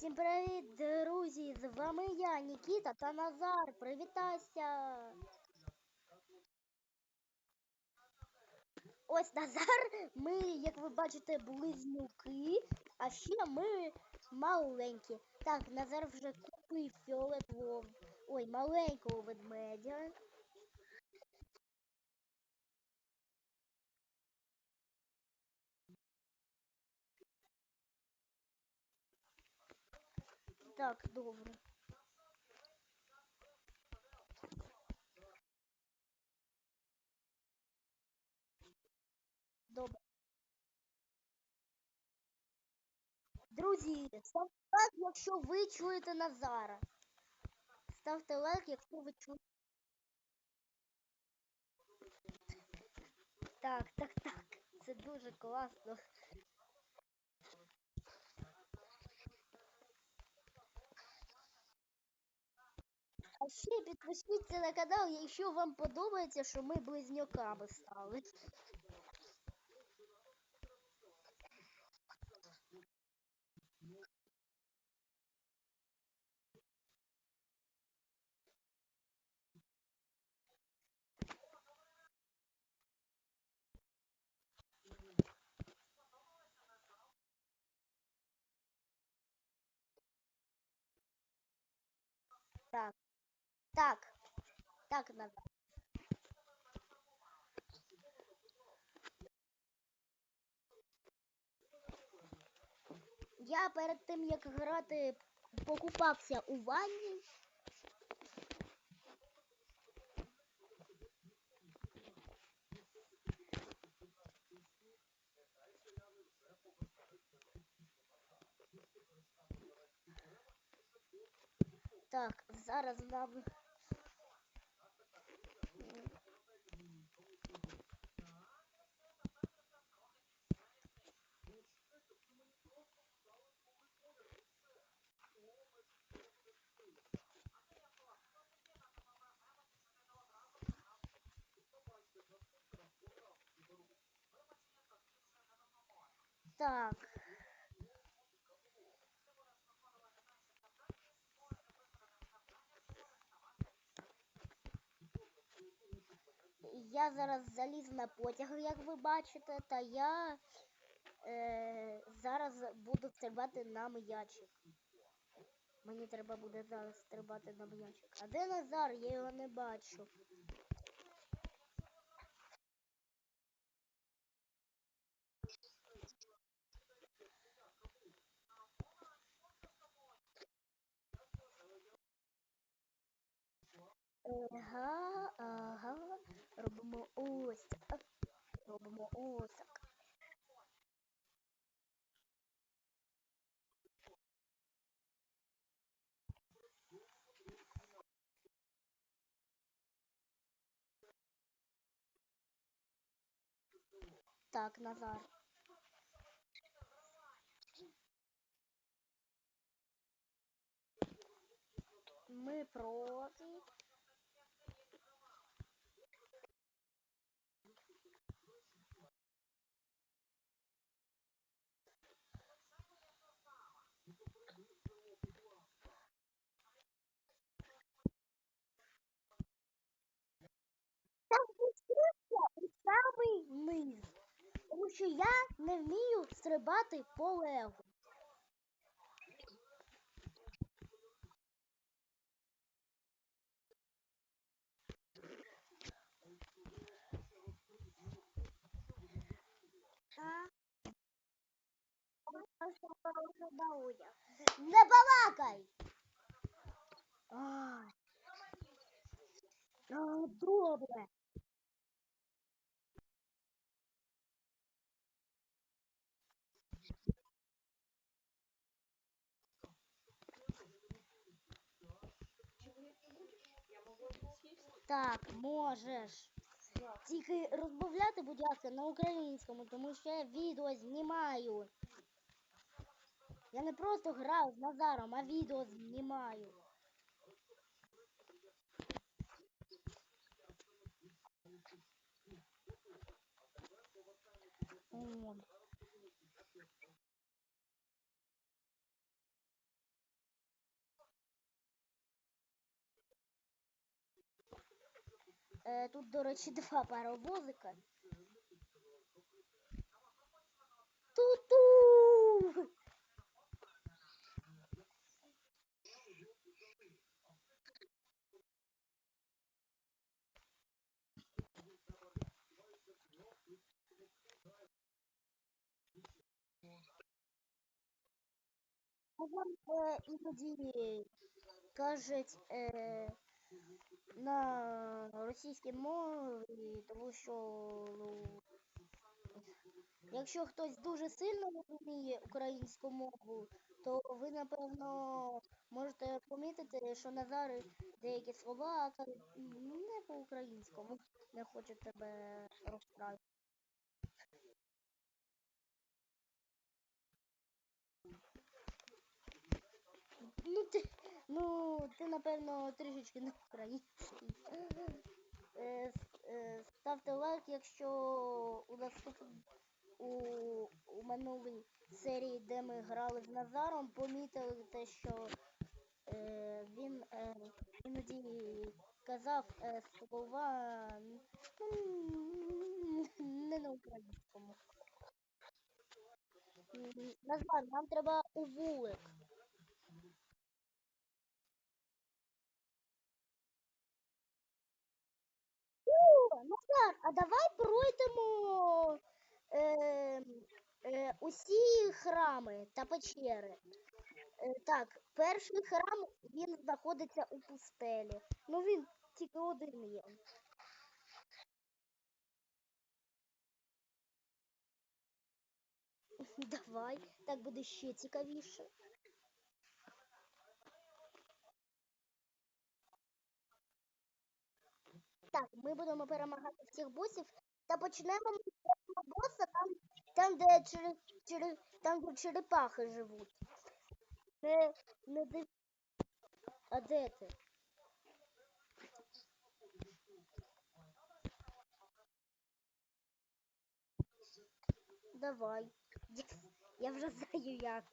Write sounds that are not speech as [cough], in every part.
Всім привіт, друзі! З вами я, Нікіта та Назар. Привітайся! Ось Назар, ми, як ви бачите, близнюки, а ще ми маленькі. Так, Назар вже купив фіолетового, ой, маленького ведмедя. Так, добре. Добре. Друзі, ставте лайк, якщо ви чуєте Назара. Ставте лайк, якщо ви чуєте. Так, так, так. Це дуже класно. А ще підпишіться на канал, якщо вам подобається, що ми близнюками стали. Так. Так. Так, надо. Я перед тим як грати покупався у ванні. Так, зараз нам. Так. Я зараз заліз на потяг, як ви бачите, та я е, зараз буду стрибати на м'ячик. Мені треба буде зараз стрибати на м'ячик. А де Назар? Я його не бачу. Ага, ага. Робимо ось так. Робимо ось так. Так, Назар. Ми проти. Там спустився у самий. Тому що я не вмію стрибати по легу. Не балакай! Ай. А, добре. Так, можеш. Тільки розмовляти, будь ласка, на українському, тому що я відео знімаю. Я не просто граю з Назаром, а відео знімаю. О. тут, до речі, [laughs] два паровозика. Ту-ту! А Вам е, іноді кажуть е, На російській мові, тому що ну, якщо хтось дуже сильно розуміє українську мову, то ви напевно можете помітити, що Назар деякі слова не по-українському, не хоче тебе розправити. Ну ти, ну, ти напевно трішечки не український. Е, е, Ставте лайк, якщо у наступ... у, у минулій серії, де ми грали з Назаром, помітили те, що е, він е, іноді казав е, слова не на українському. Назар, нам треба у вулик. Назар, а давай пройдемо е, е, усі храми та печери. Е, так, перший храм він знаходиться у пустелі. Ну він тільки один є. Давай, так буде ще цікавіше. Так, ми будемо перемагати всіх босів та почнемо ми з боса там, там, де чере, чере, там, де черепахи живуть. Не, не див... А де ти? Давай. Я вже знаю як.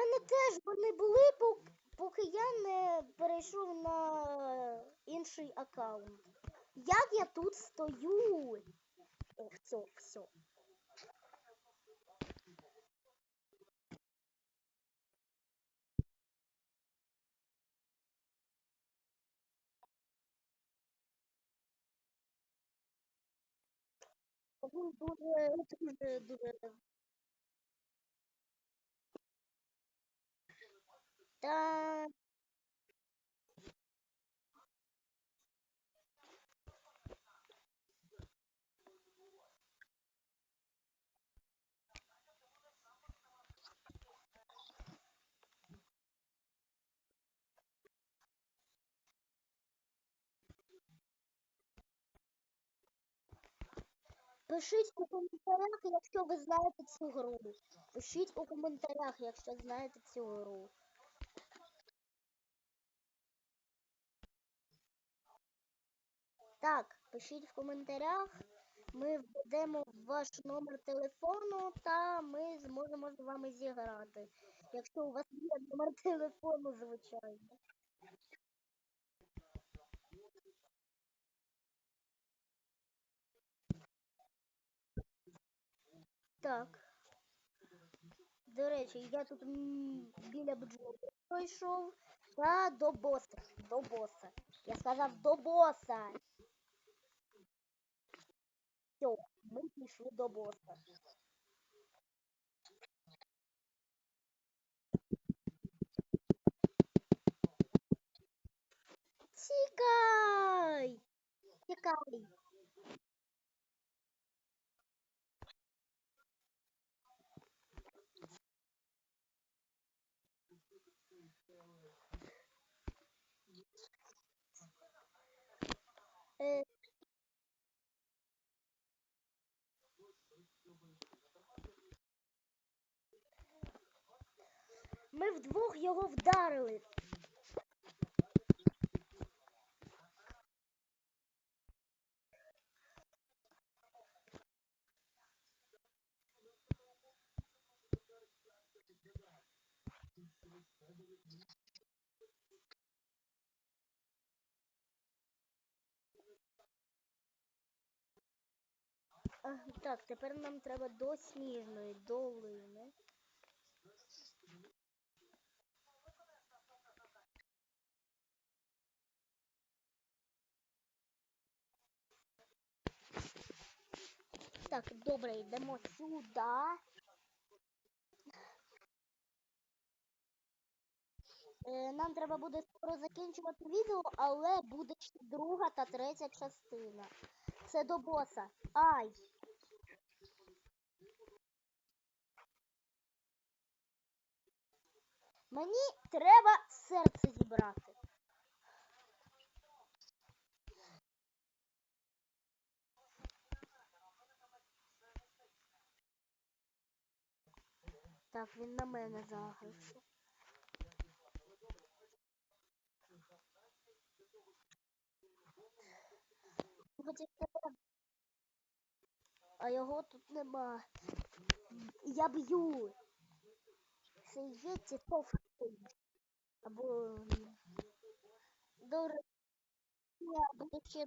Мене теж вони були, поки я не перейшов на інший аккаунт. Як я тут стою? О, все, все. Він дуже, дуже, дуже. Та пишіть у коментарях, якщо ви знаєте цю гру. Пишіть у коментарях, якщо знаєте цю гру. Так, пишіть в коментарях. Ми введемо ваш номер телефону та ми зможемо з вами зіграти. Якщо у вас є номер телефону, звичайно. Так. До речі, я тут біля бджоли пройшов та до боса. До боса. Я сказав до боса. Все, ми пішли до боса. Чекай! Тікай! тепер вдвох його вдарили. Так, тепер нам треба до сніжної долини. Так, добре, йдемо сюди. Е, Нам треба буде скоро закінчувати відео, але буде ще друга та третя частина. Це до боса. Ай! Мені треба серце зібрати. Так, він на мене загрився. А його тут нема. Я б'ю. Це ці товстий. Або... Добре. Я буду ще